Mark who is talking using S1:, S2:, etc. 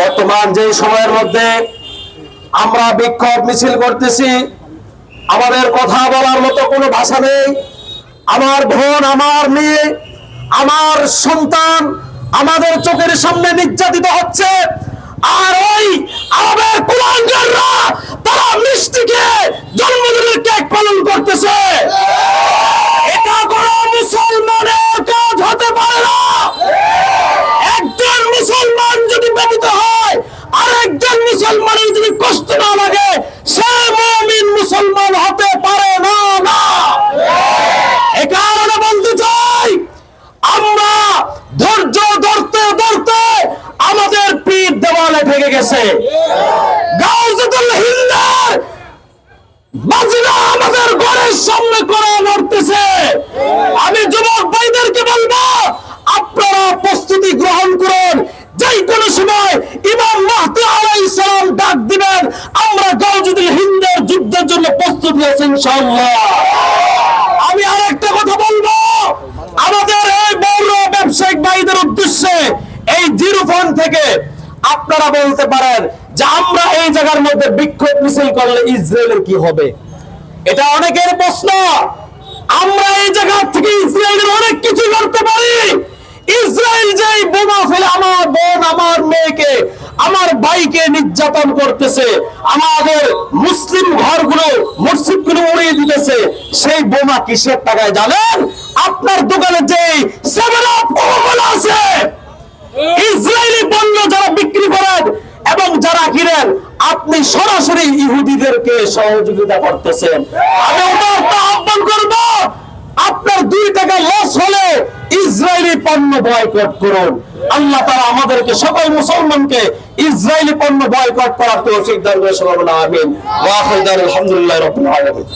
S1: বর্তমান যে সময়ের মধ্যে আমরা বিক্ষোভ মিছিল করতেছি, আমাদের কথা বলার মতো কোনো ভাষা নেই। আমার বোন, আমার মেয়ে, আমার সন্তান আমাদের চোখের সামনে নির্যাতিত হচ্ছে। আর ওই আমাদের কুলাঙ্গাররা গেছে। আমাদের ঘরের সামনে করে আমি যুবক ভাইদেরকে বলব, আপনারা প্রস্তুতি গ্রহণ সময় ইমাম সালাম ডাক দিবেন, আমরা গাউজুদুল হিন্দের যুদ্ধের জন্য প্রস্তুতি আছি ইনশাআল্লাহ। আমি আরেকটা কথা বলব, আমাদের এই বড় ব্যবসায়িক ভাইদের উদ্দেশ্যে এই জিরো থেকে আপনারা বলতে পারেন যে আমরা এই জায়গার মধ্যে বিক্ষোভ মিছিল করলে ইসরায়েলের কি হবে? এটা অনেকের প্রশ্ন। আমরা এই জায়গা থেকে ইসরায়েলের অনেক কিছু করতে পারি। ইসরায়েল যে বোমা ফেলে আমার বোন, আমার মেয়েকে, আমার ভাইকে নির্যাতন করতেছে, আমাদের মুসলিম ঘরগুলো, মসজিদগুলো উড়িয়ে দিতেছে, সেই বোমা কিসের টাকায় জানেন? আপনার দোকানে যে সেভেন আপ আছে ইসরায়েলি পণ্য যারা বিক্রি করেন কিনেন আপনি সরাসরি ইহুদিদেরকে সহযোগিতা করতেছেন। আমি আহ্বান করব, আপনার দুই টাকা লস হলে ইসরায়েলি পণ্য বয়কট করুন। আল্লাহ তারা আমাদেরকে, সকল মুসলমানকে ইসরায়েলি পণ্য বয়কট করার তৌফিক দান করে সবাই আমিন দাওয়ানা রাব্বিল আলামিন।